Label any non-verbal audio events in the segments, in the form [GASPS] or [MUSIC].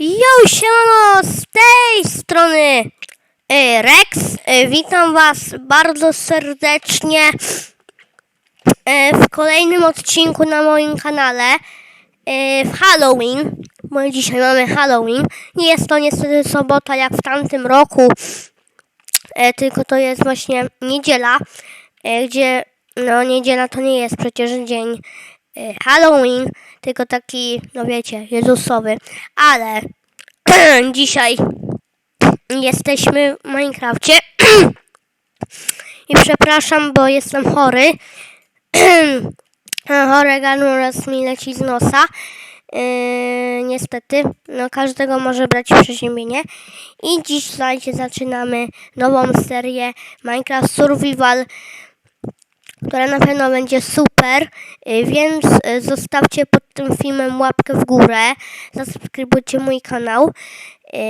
Jo, siemano, z tej strony y, Rex. Y, Witam Was bardzo serdecznie y, w kolejnym odcinku na moim kanale w Halloween, bo dzisiaj mamy Halloween. Nie jest to niestety sobota jak w tamtym roku, tylko to jest właśnie niedziela, gdzie no niedziela to nie jest przecież dzień Halloween, tylko taki, no wiecie, Jezusowy, ale [CLEARS THROAT] dzisiaj jesteśmy w Minecrafcie [CLEARS THROAT] i przepraszam, bo jestem chory. [CLEARS THROAT] Chore gardło mi leci z nosa. Yy, niestety, no każdego może brać przeziębienie. I dziś, słuchajcie, zaczynamy nową serię Minecraft Survival która na pewno będzie super, y, więc y, zostawcie pod tym filmem łapkę w górę, zasubskrybujcie mój kanał, yy,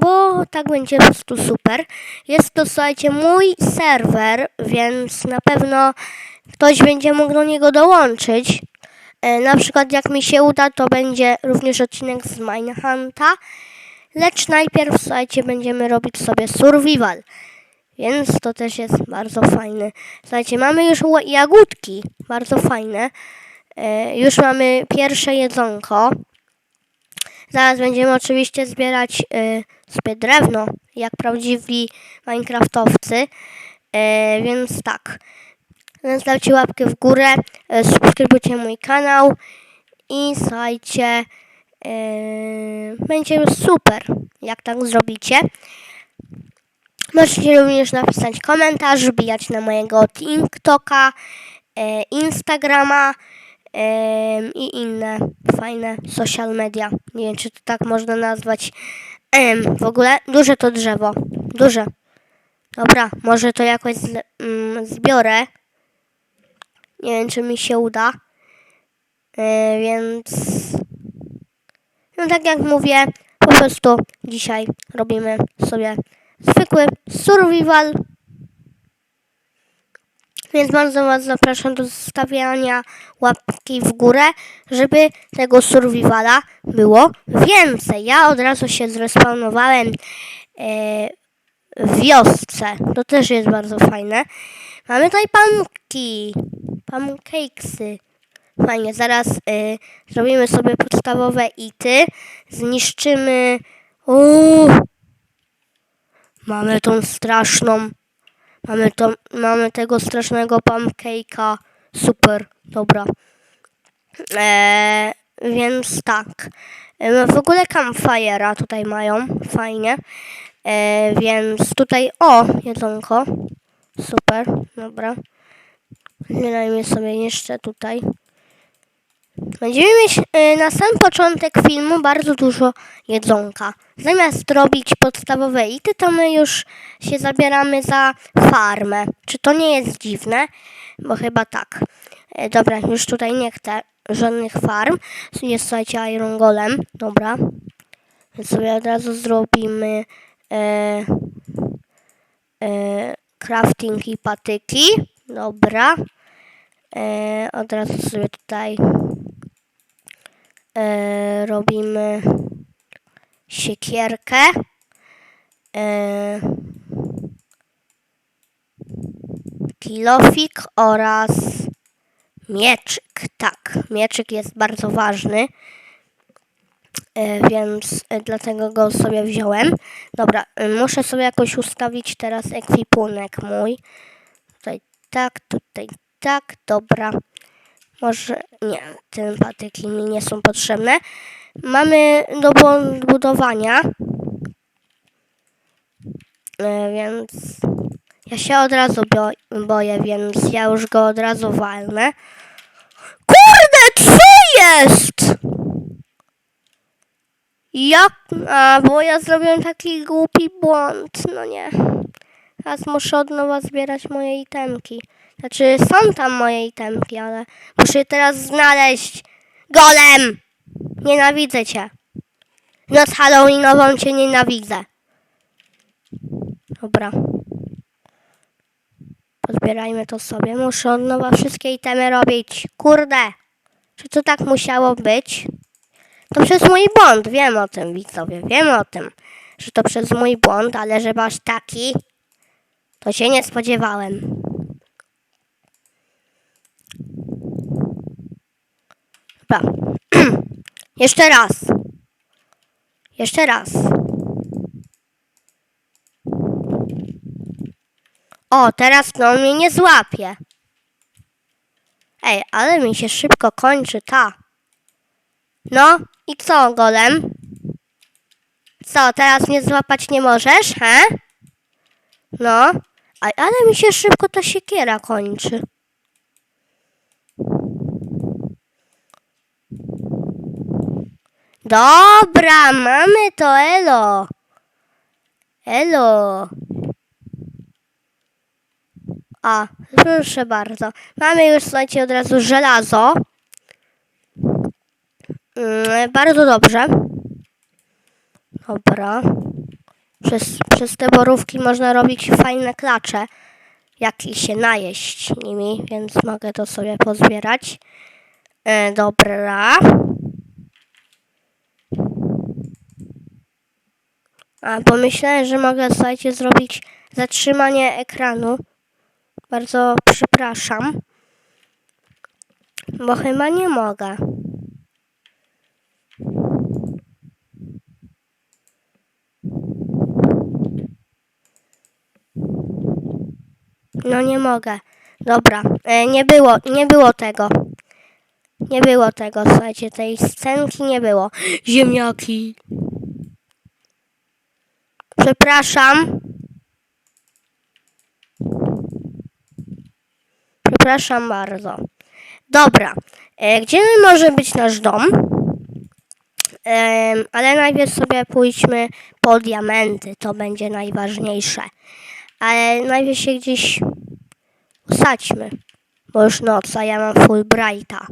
bo tak będzie po prostu super. Jest to, słuchajcie, mój serwer, więc na pewno ktoś będzie mógł do niego dołączyć. Na przykład jak mi się uda, to będzie również odcinek z Minehunta, lecz najpierw, słuchajcie, będziemy robić sobie survival. Więc to też jest bardzo fajne. Słuchajcie, mamy już jagódki, bardzo fajne. E, już mamy pierwsze jedzonko. Zaraz będziemy oczywiście zbierać e, sobie drewno, jak prawdziwi Minecraftowcy. E, więc tak. Zostawcie łapkę w górę, e, subskrybujcie mój kanał i słuchajcie, e, będzie super, jak tak zrobicie. Możecie również napisać komentarz, wbijać na mojego TikToka, e, Instagrama i inne fajne social media. Nie wiem, czy to tak można nazwać. W ogóle duże to drzewo. Duże. Dobra, może to jakoś mm, zbiorę. Nie wiem, czy mi się uda. E, więc... No tak jak mówię, po prostu dzisiaj robimy sobie zwykły survival. Więc bardzo Was zapraszam do zostawiania łapki w górę, żeby tego survivala było więcej. Ja od razu się zrespawnowałem e, w wiosce. To też jest bardzo fajne. Mamy tutaj panki, pancakesy. Fajnie, zaraz e, zrobimy sobie podstawowe ity. Zniszczymy... Uuu, Mamy tą straszną. Mamy, to, mamy tego strasznego pancake'a. Super, dobra. Eee, więc tak. E, W ogóle campfire'a tutaj mają. Fajnie. E, więc tutaj. O, jedzonko. Super, dobra. Dajmy sobie jeszcze tutaj. Będziemy mieć e, na sam początek filmu bardzo dużo jedzonka. Zamiast robić podstawowe ity, to my już się zabieramy za farmę. Czy to nie jest dziwne? Bo chyba tak. E, dobra, już tutaj nie chcę żadnych farm. Jest, słuchajcie, Iron Golem. Dobra. Więc sobie od razu zrobimy e, e, crafting i patyki. Dobra. E, od razu sobie tutaj e, robimy siekierkę. E, kilofik oraz mieczyk. Tak, mieczyk jest bardzo ważny. E, więc dlatego go sobie wziąłem. Dobra, e, muszę sobie jakoś ustawić teraz ekwipunek mój. Tutaj tak, tutaj tak, dobra. Może nie, te patyki mi nie są potrzebne. Mamy do bu- budowania. E, więc ja się od razu boję, więc ja już go od razu walnę. Kurde, co jest? Jak? A, bo ja zrobiłem taki głupi błąd. No nie. Teraz muszę od nowa zbierać moje itemki. Znaczy, są tam moje itemki, ale muszę je teraz znaleźć. Golem! Nienawidzę cię. Noc Halloweenową cię nienawidzę. Dobra. Pozbierajmy to sobie. Muszę od nowa wszystkie itemy robić. Kurde. Czy to tak musiało być? To przez mój błąd, wiem o tym, widzowie, wiem o tym, że to przez mój błąd, ale żeby aż taki, to się nie spodziewałem. Dobra. [CLEARS THROAT] Jeszcze raz. Jeszcze raz. O, teraz on mnie nie złapie. Ej, ale mi się szybko kończy ta. No i co, golem? Co, teraz mnie złapać nie możesz, he? No, a, ale mi się szybko ta siekiera kończy. Dobra, mamy to, elo. Elo. A, proszę bardzo. Mamy już, słuchajcie, od razu żelazo. Mm, bardzo dobrze. Dobra. Przez, przez te borówki można robić fajne klacze. Jak i się najeść nimi, więc mogę to sobie pozbierać. E, dobra. A pomyślałem, że mogę, słuchajcie, zrobić zatrzymanie ekranu. Bardzo przepraszam. Bo chyba nie mogę. No nie mogę. Dobra, e, nie było, nie było tego. Nie było tego, słuchajcie, tej scenki nie było. Ziemniaki. Przepraszam. Przepraszam bardzo. Dobra, e, gdzie może być nasz dom? Em, ale najpierw sobie pójdźmy po diamenty, to będzie najważniejsze. Ale najpierw się gdzieś usadźmy, bo już noc, a ja mam full brighta.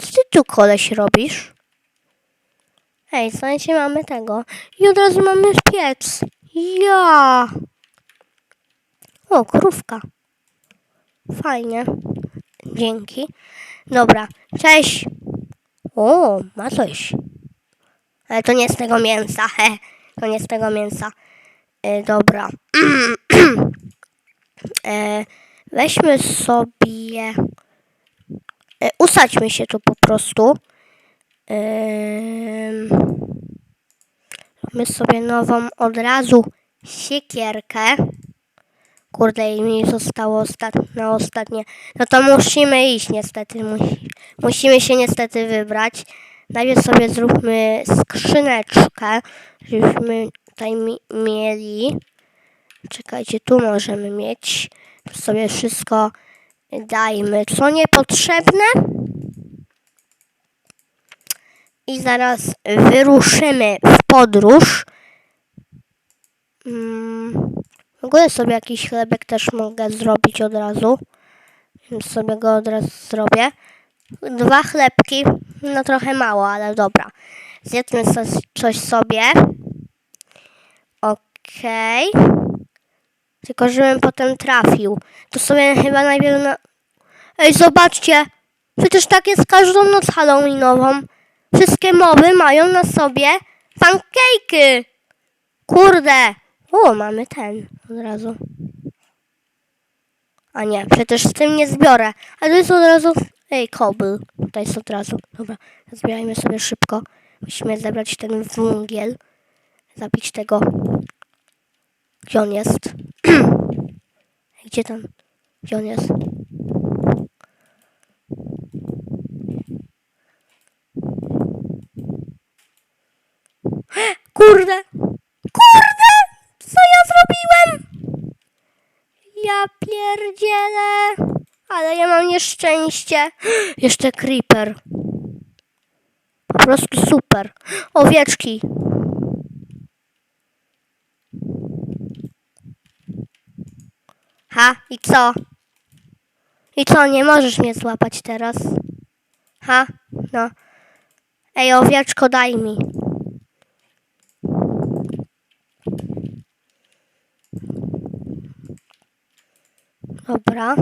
Co ty tu koleś robisz? Ej, słuchajcie, mamy tego. I od razu mamy piec. Ja. O, krówka. Fajnie. Dzięki. Dobra, cześć. O, ma coś. Ale to nie z tego mięsa, he. To nie z tego mięsa. E, dobra. [CLEARS THROAT] e, weźmy sobie... E, usadźmy się tu po prostu. Mamy sobie nową od razu siekierkę. Kurde, i mi zostało ostat- na ostatnie. No to musimy iść niestety. Musi- musimy się niestety wybrać. Najpierw sobie zróbmy skrzyneczkę, żebyśmy tutaj mi- mieli. Czekajcie, tu możemy mieć. Sobie wszystko dajmy. Co niepotrzebne? i zaraz wyruszymy w podróż. Mm, w ogóle sobie jakiś chlebek też mogę zrobić od razu. Więc sobie go od razu zrobię. Dwa chlebki, no trochę mało, ale dobra. Zjedzmy coś sobie. Okej. Tylko żebym potem trafił. To sobie chyba najpierw na... Ej, zobaczcie! Przecież tak jest każdą noc halloweenową. Wszystkie mowy mają na sobie pankejky. Kurde. O, mamy ten od razu. A nie, przecież z tym nie zbiorę. A to jest od razu... Ej, kobyl. Tutaj jest od razu. Dobra, zbierajmy sobie szybko. Musimy zebrać ten węgiel. Zabić tego. Gdzie on jest? Gdzie tam? Gdzie on jest? [GASPS] Kurde! Kurde! Co ja zrobiłem? Ja pierdzielę! Ale ja mam nieszczęście. [GASPS] Jeszcze creeper. Po prostu super. Owieczki. Ha? I co? I co? Nie możesz mnie złapać teraz? Ha? No. Ej, owieczko, daj mi. Dobra.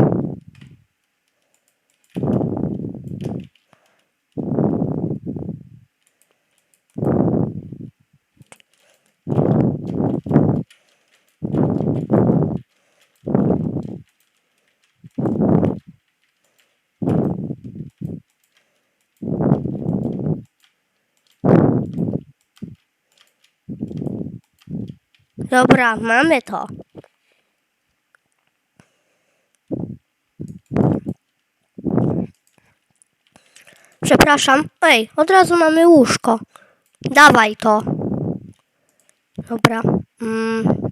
Dobra, mamy to. Przepraszam. Ej, od razu mamy łóżko. Dawaj to. Dobra. Mm,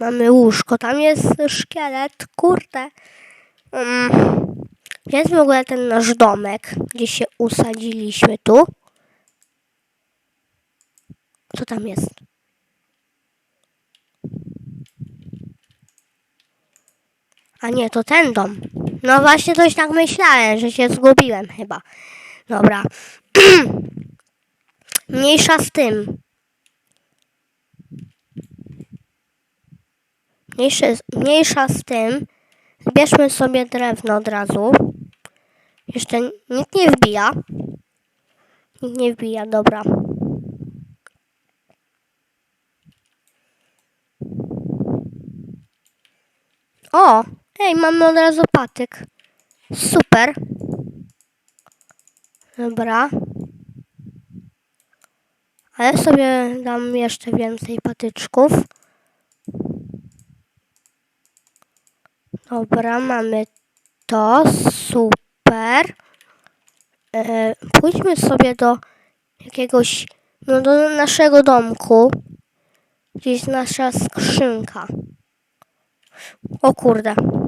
mamy łóżko. Tam jest szkielet. Kurde. Mm, jest w ogóle ten nasz domek, gdzie się usadziliśmy tu? Co tam jest? A nie, to ten dom. No właśnie coś tak myślałem, że się zgubiłem chyba. Dobra. [CLEARS THROAT] Mniejsza z tym. Mniejszy, mniejsza z tym. Zbierzmy sobie drewno od razu. Jeszcze nikt nie wbija. Nikt nie wbija, dobra. O! Ej, mamy od razu patyk. Super. Dobra. A ja sobie dam jeszcze więcej patyczków. Dobra, mamy to. Super. E, pójdźmy sobie do jakiegoś, no do naszego domku. Gdzieś jest nasza skrzynka. O. Kurde no!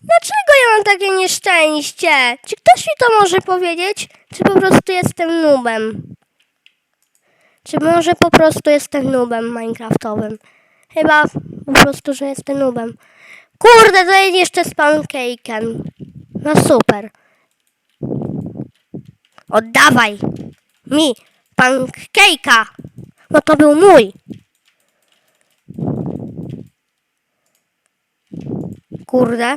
Dlaczego ja mam takie nieszczęście? Czy ktoś mi to może powiedzieć? Czy po prostu jestem nubem? Czy może po prostu jestem nubem minecraftowym? Chyba po prostu, że jestem nubem. Kurde, to jest jeszcze z pancake'em. No super. Oddawaj mi pancake'a. No to był mój. Kurde. E,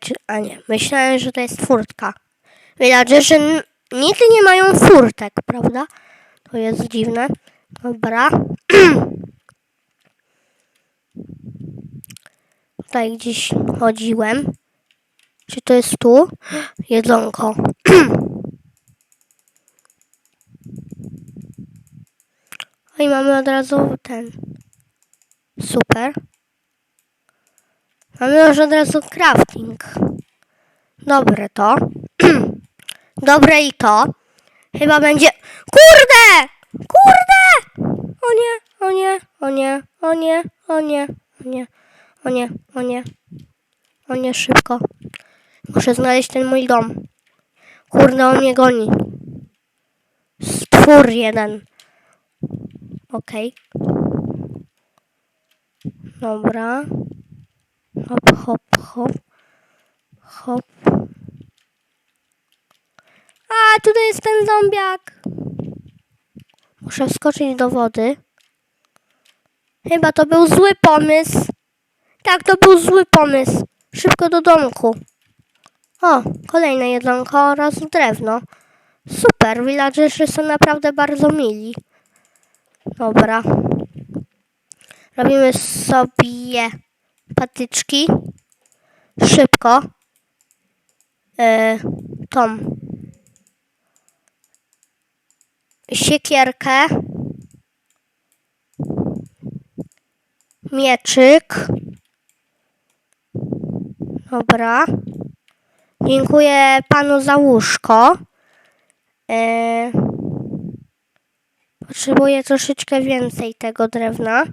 czy, a nie, myślałem, że to jest furtka. Villagerzy n- nigdy nie mają furtek, prawda? To jest dziwne. Dobra. [CLEARS THROAT] Tutaj gdzieś chodziłem. Czy to jest tu? [GASPS] Jedzonko. [CLEARS THROAT] I mamy od razu ten. Super. Mamy już od razu crafting. Dobre to. [CLEARS THROAT] Dobre i to. Chyba będzie... Kurde! Kurde! O nie, o nie, o nie, o nie, o nie, o nie, o nie, o nie. O nie, szybko. Muszę znaleźć ten mój dom. Kurde, on mnie goni. Stwór jeden. Okej. Dobra. Hop, hop, hop. Hop. A, tutaj jest ten zombiak. Muszę wskoczyć do wody. Chyba to był zły pomysł. Tak, to był zły pomysł. Szybko do domku. O, kolejne jedzonko oraz drewno. Super, villagerzy są naprawdę bardzo mili. Dobra. Robimy sobie patyczki. Szybko. E, tą siekierkę. Mieczyk. Dobra. Dziękuję panu za łóżko. E, potrzebuję troszeczkę więcej tego drewna.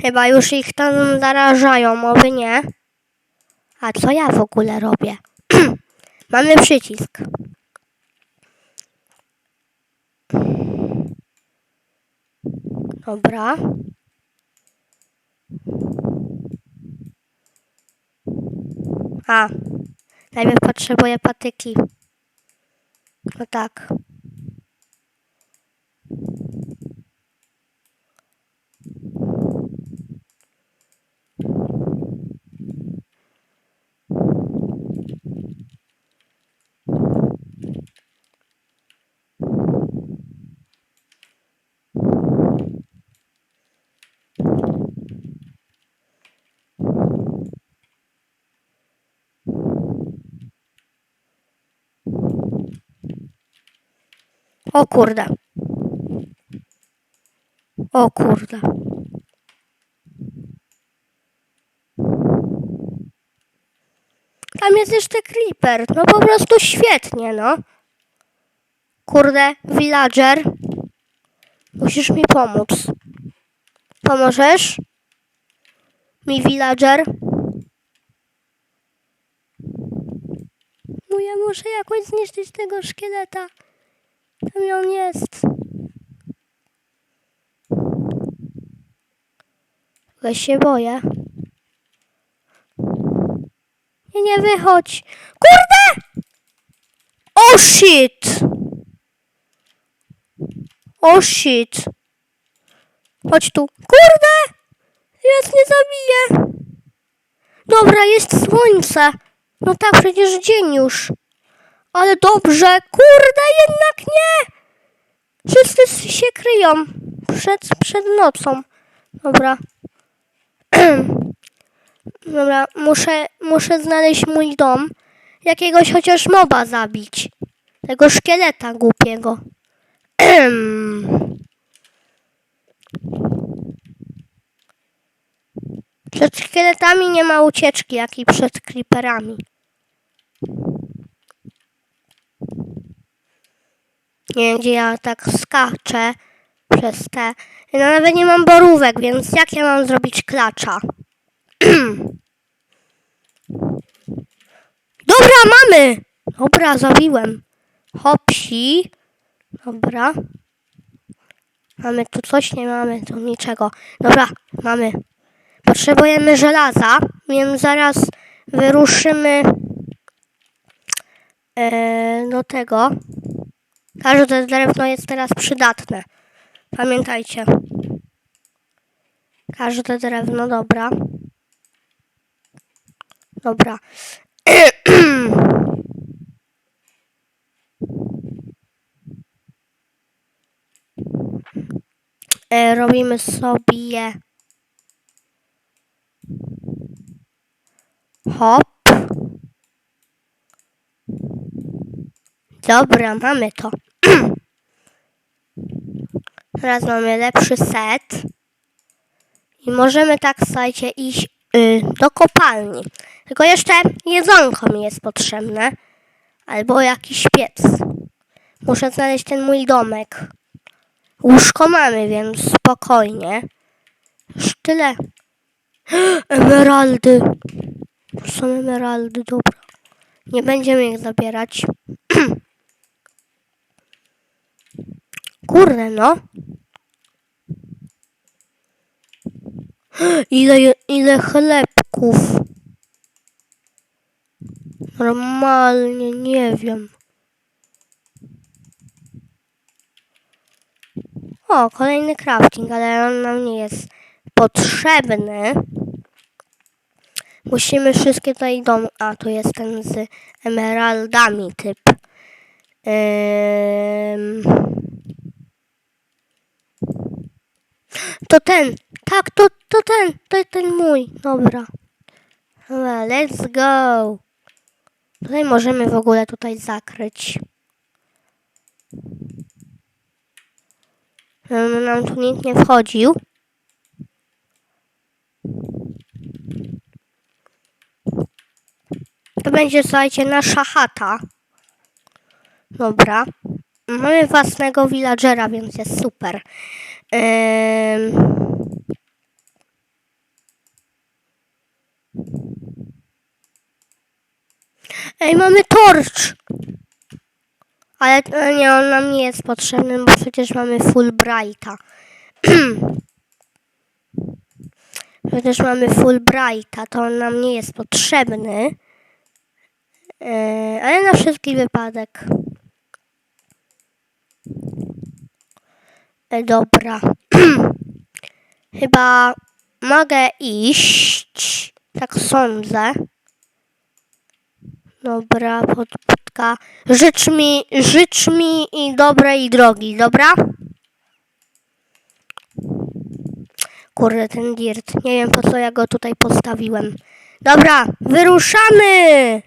Chyba już ich tam zarażają, oby nie. A co ja w ogóle robię? [CLEARS THROAT] Mamy przycisk. Dobra. A, najpierw potrzebuję patyki. No tak. O kurde. O kurde. Jest jeszcze creeper. No po prostu świetnie, no. Kurde, villager. Musisz mi pomóc. Pomożesz? Mi villager? No ja muszę jakoś zniszczyć tego szkieleta. Tam on jest. Ja się boję. Nie, wychodź. Kurde! Oh shit! Oh shit! Chodź tu. Kurde! Jest nie zabiję. Dobra, jest słońce. No tak, przecież dzień już. Ale dobrze. Kurde, jednak nie! Wszyscy się kryją. Przed, przed nocą. Dobra. [CLEARS THROAT] Dobra, muszę, muszę znaleźć mój dom. Jakiegoś chociaż moba zabić. Tego szkieleta głupiego. [CLEARS THROAT] Przed szkieletami nie ma ucieczki, jak i przed creeperami. Nie wiem, gdzie ja tak skaczę przez te. No nawet nie mam borówek, więc jak ja mam zrobić klacza? [CLEARS THROAT] Dobra, mamy! Dobra, zabiłem. Hopsi. Dobra. Mamy tu coś, nie mamy tu niczego. Dobra, mamy. Potrzebujemy żelaza, więc zaraz wyruszymy e, do tego. Każde drewno jest teraz przydatne. Pamiętajcie. Każde drewno, dobra. Dobra. [CLEARS THROAT] E, robimy sobie hop. Dobra, mamy to. [CLEARS THROAT] Teraz mamy lepszy set. I możemy tak, słuchajcie, iść y, do kopalni. Tylko jeszcze jedzonko mi jest potrzebne. Albo jakiś piec. Muszę znaleźć ten mój domek. Łóżko mamy, więc spokojnie. Już tyle. [GASPS] Emeraldy. Są emeraldy, dobra. Nie będziemy ich zabierać. [CLEARS THROAT] Kurde, no. [GASPS] Ile, ile chlebków. Normalnie nie wiem. O, kolejny crafting, ale on nam nie jest potrzebny. Musimy wszystkie tutaj dom... A, tu jest ten z emeraldami typ. Ym... To ten. Tak, to, to ten. To ten mój. Dobra. Dobra, let's go. Tutaj możemy w ogóle tutaj zakryć. Żeby nam tu nikt nie wchodził. To będzie, słuchajcie, nasza chata. Dobra. Mamy własnego villagera, więc jest super. Ym... Ej, mamy torcz! Ale nie, on nam nie jest potrzebny, bo przecież mamy Fulbrighta. [CLEARS THROAT] przecież mamy Fulbrighta, to on nam nie jest potrzebny. E, ale na wszelki wypadek. E, dobra. [CLEARS THROAT] Chyba mogę iść. Tak sądzę. Dobra, podpódka. Życz mi, życz mi i dobrej drogi, dobra? Kurde, ten dirt. Nie wiem po co ja go tutaj postawiłem. Dobra, wyruszamy!